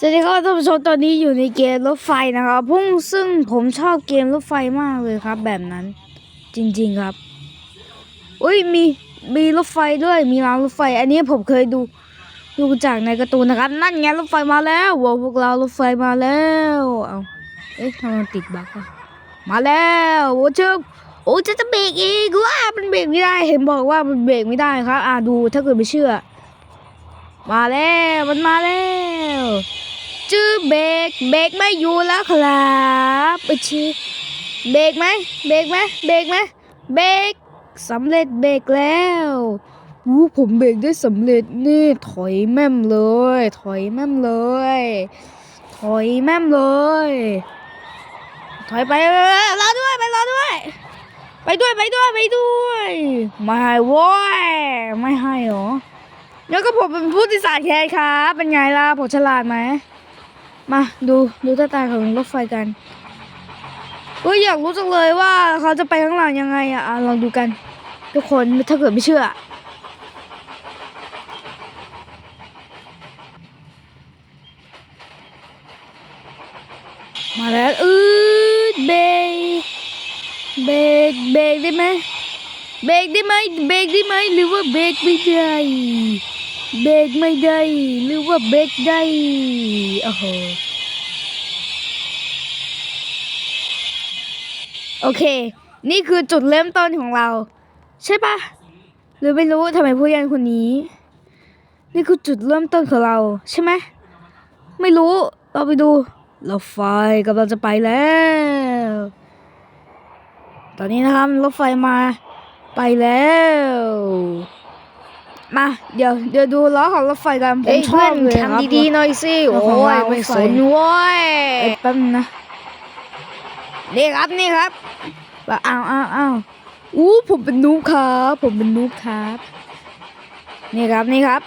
สวัสดีครับท่านผู้ชมตอนนี้อยู่ในเกมรถไฟนะครับพุ่งซึ่งผมชอบเกมรถไฟมากเลยครับ แบบนั้น จริง ๆครับอุ้ยมีมีรถไฟด้วยมีรางรถไฟ อันนี้ผมเคยดูดูจากในการ์ตูนนะครับ นั่นไงรถไฟมาแล้วว้าวพวกเรารถไฟมาแล้วเอาเอ๊ะทำไมติดบั๊กอะมาแล้วโอ้เชิบโอ้จะจะเบรกอีกว่ามันเบรกไม่ได้เห็นบอกว่ามันเบรกไม่ได้ครับ อ่าดูถ้าเกิดไม่เชื่อ มาแล้วมันมาแล้ว จื้อเบรกเบรกไม่อยู่แล้วครับไปชีเบรกไหมเบรกไหมเบรกไหมเบรกสำเร็จเบรกแล้ววู้ผมเบรกได้สำเร็จนี่ถอยแม่มเลย ถอยแม่มเลย ถอยแม่มเลย ถอยไปรอด้วยไปรอด้วย ไปด้วยไปด้วยไปด้วยไม่ให้ว้ยไม่ให้หรอแล้วก็ผมเป็นผู้ติสารแคสครับเป็นไงล่ะผมฉลาดไหม มาดูดูตาตาของรถไฟกันเฮ้ยอยากรู้จังเลยว่าเขาจะไปข้างหลังยังไงอะอะลองดูกัน ทุกคนถ้าเกิดไม่เชื่อ มาแล้วอืดเบรกเบรกเบรกได้ไหมเบรกได้ไหมเบรกได้ไหมหรือว่าเบรกไม่ได้ เบรกไม่ได้ หรือว่าเบรกได้โอ้โหโอเค นี่คือจุดเริ่มต้นของเรา ใช่ปะหรือไม่รู้ทำไมผู้ยันคนนี้ นี่คือจุดเริ่มต้นของเรา ใช่ไหมไม่รู้เราไปดูรถไฟกำลังจะไปแล้ว ตอนนี้นะครับรถไฟมาไปแล้ว มา เดี๋ยวเดี๋ยวดูล้อของรถไฟกันผมเฮ้ยชเพื่ออบนเลยครับ ทำดีๆหน่อยสิโอ้โอ้โหยไม่ไฟสนเว้ยเอ้ยแป๊บนึงนะ นี่ครับนี่ครับแบบอ้าวอ้าวอ้าวอู้ผมเป็นนูบครับ ผมเป็นนูบครับ นี่ครับนี่ครับ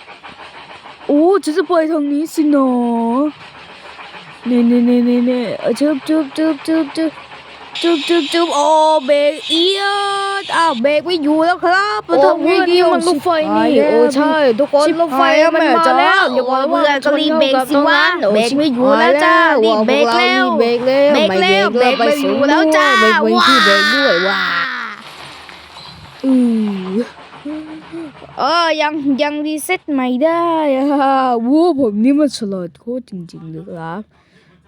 อู้ฉันจะไปทางนี้สิหนอนี่นี่นี่นี่นี่เออจุบจุบจุบจุบจุบ จุบจุบจุบโอ้เบรกเอียดอ้าวเบรกไม่อยู่แล้วครับโอ้ทำไงยดีนี่มันรถไฟนี่โอ้ใช่ทุกคนรถไฟมันมาแล้วอย่าบอกว่าเบื่อก็รีบเบรกสิวะเบรกไม่อยู่แล้วจ้ารีบเบรกแล้วเบรกแล้วเบรกแล้วเบรกไม่อยู่แล้วจ้าเบรกไม่ที่เบรกด้วยว้าอือเออยังยังรีเซ็ตใหม่ได้อะวู้ผมนี่มันฉลาดโคตรจริงๆเลยครับ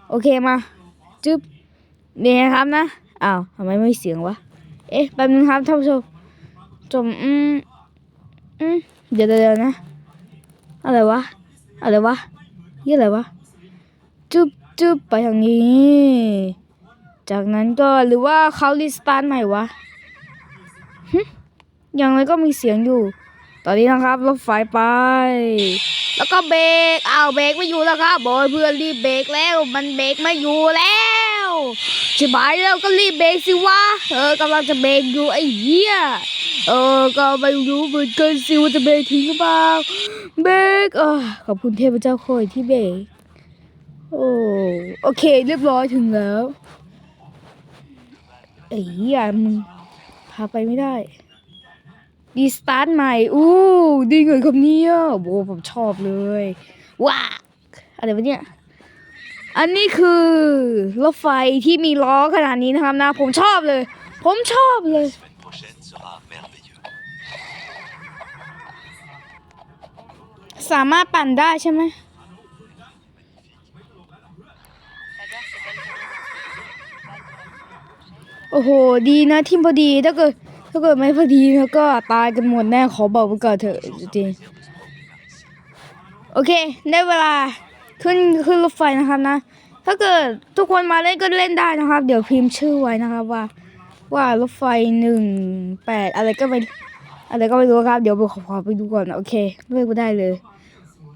โอเคมาจึ๊บนี่นะครับนะ อ้าวทำไมไม่เสียงวะ เอ๊ะแป๊บนึงครับท่านผู้ชมจมอืมอืมเดี๋ยวเดี๋ยวนะ อะไรวะ อะไรวะยี่อะไรวะจึ๊บจึ๊บไปทางนี้ จากนั้นก็หรือว่าเขารีสตาร์ทใหม่วะยังไงก็มีเสียงอยู่ ตอนนี้นะครับรถไฟไป แล้วก็เบรกอ้าวเบรกไม่อยู่แล้วครับบอยเพื่อนรีบเบรกแล้ว มันเบรกไม่อยู่แล้ว ชิบหายแล้วก็รีบเบรกสิวะ เออกำลังจะเบรกอยู่ไอ้เหี้ย เออ ก็ไม่รู้เหมือนกันสิว่าจะเบรกถึงหรือเปล่า เบรกอขอบคุณเทพเจ้าคอยที่เบรก โอ้โอเค เรียบร้อยถึงแล้ว ไอ้เหี้ยมึงพาไปไม่ได้ดีสตาร์ทใหม่ อู้ดีเงินคำนี้อะโว้ผมชอบเลย ว้าอะไรวะเนี่ย อันนี้คือรถไฟที่มีล้อขนาดนี้นะครับนะ ผมชอบเลย ผมชอบเลย สามารถปั่นได้ใช่ไหมโอ้โห ดีนะทีมพอดีถ้าเกิดถ้าเกิดไม่พอดีแล้วก็ตายกันหมดแน่ขอบอกไว้ก่อนเถอะจริงโอเค ได้เวลา ขึ้นขึ้นรถไฟนะครับนะ ถ้าเกิดทุกคนมาเล่นก็เล่นได้นะครับ เดี๋ยวพิมพ์ชื่อไว้นะครับว่า ว่ารถไฟหนึ่งแปดอะไรก็ไม่อะไรก็ไม่รู้ครับ เดี๋ยวผมขอขอไปดูก่อนนะโอเคเลือกไปได้เลย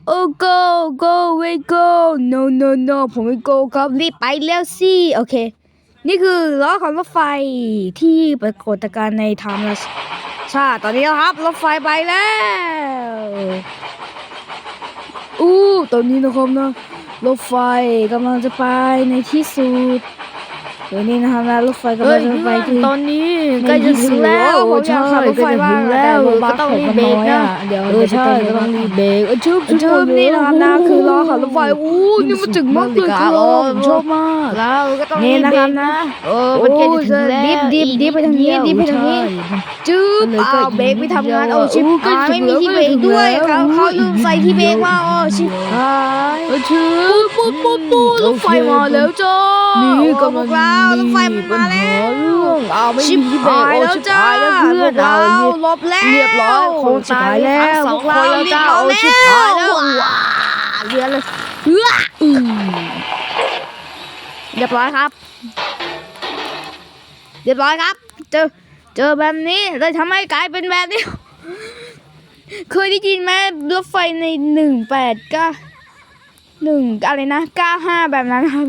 โอ้ go go we go no no no ผมไม่ go ครับรีบไปแล้วสิโอเค นี่คือล้อของรถไฟที่ปรากฏการณ์ในไทม์ราชาติตอนนี้ครับรถไฟไปแล้ว อู้ตอนนี้นะครับนะรถไฟกำลังจะไปในที่สุด เดี๋ยวนี้นะครับนะรถไฟกำเฮ้ลัยงจะไปที่ตอนนี้ใกล้จะถึงแล้วโอ้ใช่ผมอยากขับรถไฟบ้างใกล้จะถึงแล้วก็ต้องรีบเบรกนะเดี๋ยวเออใช่ก็ต้องรีบเบรกเออชึบชอบนี่นะครับนะคือรอขับรถไฟอู้นี่มันถึงมากเลยครับผมชอบมากแล้วก็ต้องนี่รีบนะเบครรับกนะเออมันใกล้จะถึงแล้วดิบดิบดิบไปทางนี้ดิบไปทางนี้จื๊บมันเลยก็อ้าวเบรกไม่ทำงานเดียวเอาชิปอู้ก็อ่าถึไม่งมีแล้วที่เบรกด้วยก็ถึงแล้วเขาเขาลืมใส่ที่เบรกมาอ๋อชิปหายเออชึบปุ๊บปุ๊บปุ๊บรถไฟมาแล้วจ้า นี่นี่ก็ก็พวกเรารถไฟมันมาแล้วอ้าวไม่ชิมีปที่เบรกหายโอ้แล้วชิปจ้าหายแล้วเพื่อนพวกเราเอาลบแล้วเรียบร้อยคงชิปตายหายแล้แล้ววพวกเราคนละรีบเจ้าเอาโอ้แล้ชิปหายวแล้วว้าเรือเลยเอื้ออืมเรียบร้อยครับ เรียบร้อยครับ เจอเจอแบบนี้เลยทำให้กลายเป็นแบบนี้ เคยได้ยินไหมรถไฟในหนึ่งแปดก้าหนึ่งอะไรนะเก้าห้าแบบนั้นครับ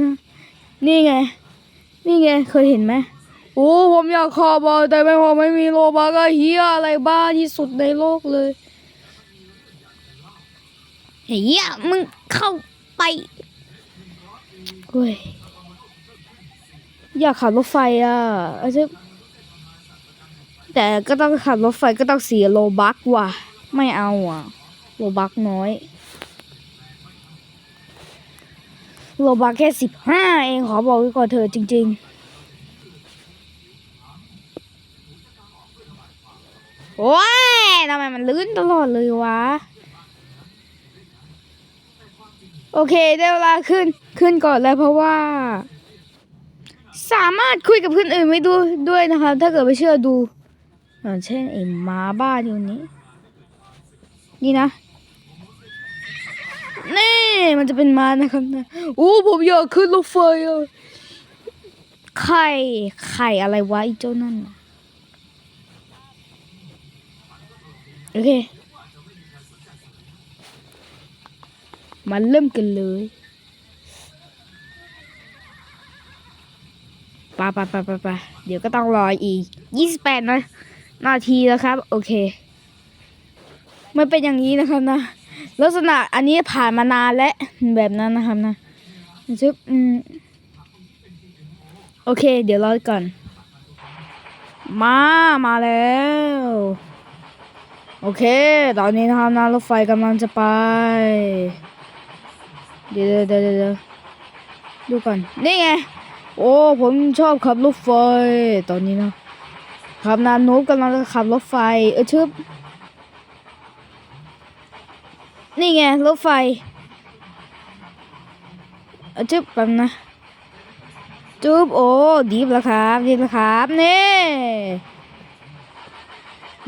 นี่ไง นี่ไงเคยเห็นไหมโอ้ผมอยากขับอะแต่ไม่พอไม่มีโลบาก็เฮียอะไรบ้าที่สุดในโลกเลยเฮียมึงเข้าไปเฮ้ยอยากขับรถไฟอะอาจจะแต่ก็ต้องขับรถไฟก็ต้องเสียโลบักว่ะ ไม่เอาอะ โลบักน้อย โลบักแค่สิบห้าเองขอบอกไว้ก่อนเถอจริง ๆ โอ้ยทำไมมันลื่นตลอดเลยวะ โอเคได้เวลาขึ้นขึ้นก่อนแล้วเพราะว่า สามารถคุยกับคนอื่นไม่ดูด้วยนะคะถ้าเกิดไม่เชื่อดูอย่างเช่นไอ้หมาบ้าที่นี้ นี่นะ นี่มันจะเป็นม้านะครับนะโอ้ผมอยากขึ้นรถไฟอะไข่ไข่อะไรวะไอ้เจ้านั่นโอเคมาเริ่มกันเลยปไปไปไปไปเดี๋ยวก็ต้องรออีกยี่สิบแปดนะนาทีแล้วครับ โอเคไม่เป็นอย่างนี้นะครับนะ ลักษณะอันนี้ผ่านมานานแล้วแบบนั้นนะครับนะซึบอืมโอเค เดี๋ยวรอก่อน มามาแล้ว โอเค ตอนนี้นะครับนะรถไฟกำลังจะไป เดี๋ยวเดี๋ยวเดี๋ยวดูก่อนนี่ไง โอ้ผมชอบขับรถไฟตอนนี้นะขับนานโนบกำลังจะขับรถไฟ เออชึบ นี่ไงรถไฟเอจุ๊บแป๊บนะจุ๊บโอ้ดีบแล้วครับดีบแล้วครับนี่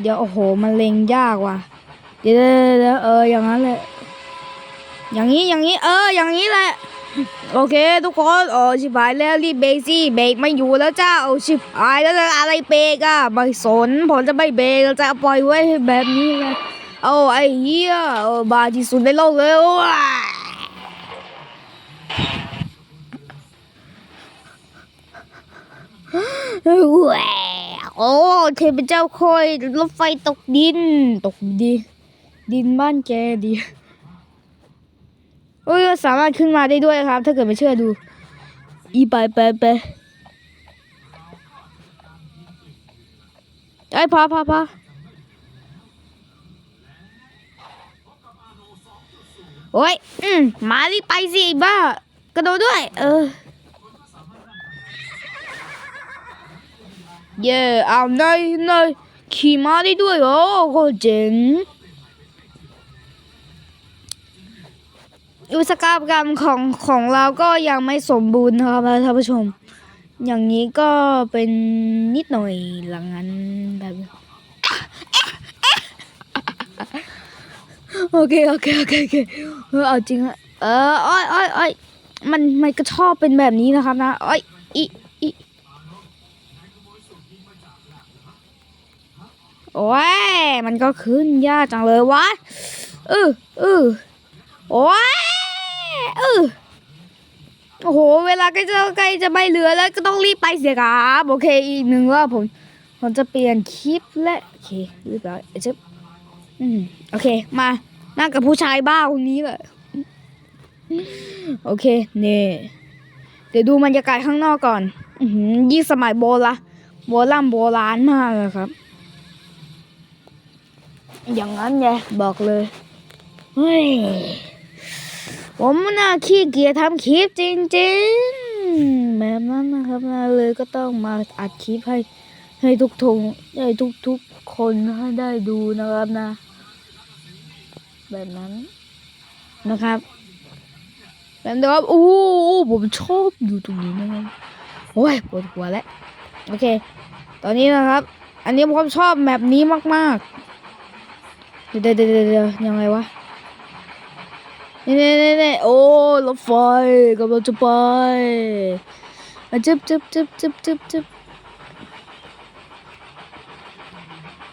เดี๋ยวโอ้โหมันเล็งยากว่ะเดี๋ยวเดี๋ยวเดี๋ยเอออย่างนั้นแหละอย่างนี้อย่างนี้เอออย่างนี้แหละโอเค ทุกคนโอ้ชิบหายแล้วรีบเบรกสิเบรกไม่อยู่แล้วจ้าโอ้ชิบหายแล้วอะไรเบรกอะไม่สนผมจะไม่เบรกเราจะปล่อยไว้แบบนี้เลย โอ้ไอ้เหี้ยบาที่สุดในโลกเลยว้าวโอ้เทพเจ้าคอยรถไฟตกดิน ตกดินดินบ้านแกดีโอ้ยสามารถขึ้นมาได้ด้วยครับ ถ้าเกิดไม่เชื่อดู อีไปไปไปไอ้พอพอพอ โอ้ย อืมมารีไปสิบ้า กระโดดด้วย เออ เย่เอานายนายขี่ม้าได้ด้วยโอ้โหเจ๋งอุตสาหกรรมของของเราก็ยังไม่สมบูรณ์นะครับท่านผู้ชม อย่างนี้ก็เป็นนิดหน่อยหลังนั้นแบบโอเคโอเคโอเคโอเค เออเอาจริงอะเอออ้อยอ้อยอ้อยมันมันก็ชอบเป็นแบบนี้นะครับนะอ้อยอีอีโอ้ยมันก็ขึ้นยากจังเลยวะเออเออโอ้ยเออโอ้โห เวลาใกล้จะใกล้จะไม่เหลือแล้วก็ต้องรีบไปเสียครับโอเคอีกหนึ่งว่าผมผมจะเปลี่ยนคลิปและโอเคเรียบร้อยจะอืมโอเคมา นั่งกับผู้ชายบ้าคนนี้แหละโอเคเนี่เดี๋ยวดูบรรยากาศข้างนอกก่อนอยี่สมัยโบราณโบราณโบราณมากเลยครับ อย่างนั้นไงบอกเลยเฮ้ยผมน่าขี้เกียจทำคลิปจริงๆแบบนั้นนะครับนะเลยก็ต้องมาอัดคลิปให้ให้ทุกทงให้ทุกทุกๆคนให้ได้ดูนะครับนะ แบบนั้นนะครับแบบนี้ครับโอ้ผมชอบอยู่ตรงนี้นะครับโอ้ยปวดหัวแล้วโอเค ตอนนี้นะครับ อันนี้ผมชอบแบบนี้มากๆเดี๋ยวเดี๋ยวเดี๋ยวยังไงวะนี่นี่นี่นี่โอ้รถไฟกำลังจะไปอะจึ๊บจึ๊บจึ๊บจึ๊บจึ๊บจึ๊บ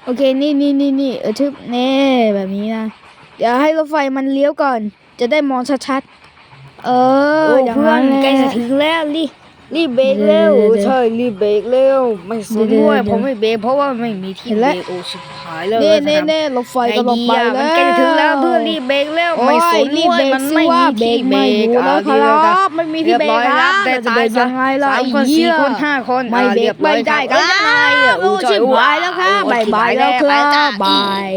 โอเค นี่นี่นี่นี่เออจึ๊บเน่แบบนี้นะ เดี๋ยวให้รถไฟมันเลี้ยวก่อน จะได้มองชัดๆ เออโอ้อย่างเพื่อนั้นนแหใกล้ละจะถึงแล้วรีบรีบเบรกเร็วเดี๋ยวๆๆใช่รีบเบรกเร็วไม่สนเดี๋ยวๆด้วยๆผมไม่เบรกเพราะว่าไม่มีที่เห็นเบแล้รวกโอ้ชิบหายแล้วเน่จะเน่ทำเน่รถไฟไงกำลังดีไปอะแล้มันวใกล้จะถึงแล้วเพื่อนรีบเบรกเร็วโอ้ไม่สยนรีบด้วยเบรกมันสิไม่ว่ามีเบรที่กเบรไม่กอยู่แล้วคเอารัดีแล้วบไม่มีที่เรียเบบรร้กอยคครัรับบได้จะตาเบรยกซะยังไงล่ะสามไอ้คนเหี้สี่ยคนห้าคนไม่อะเบรกยบร้ไม่อยได้คกันรับนายโอ้โอ้จ่ชิอยบหายแล้วครับโอ้บายบายชิแล้วคไปรับจ้ะบาย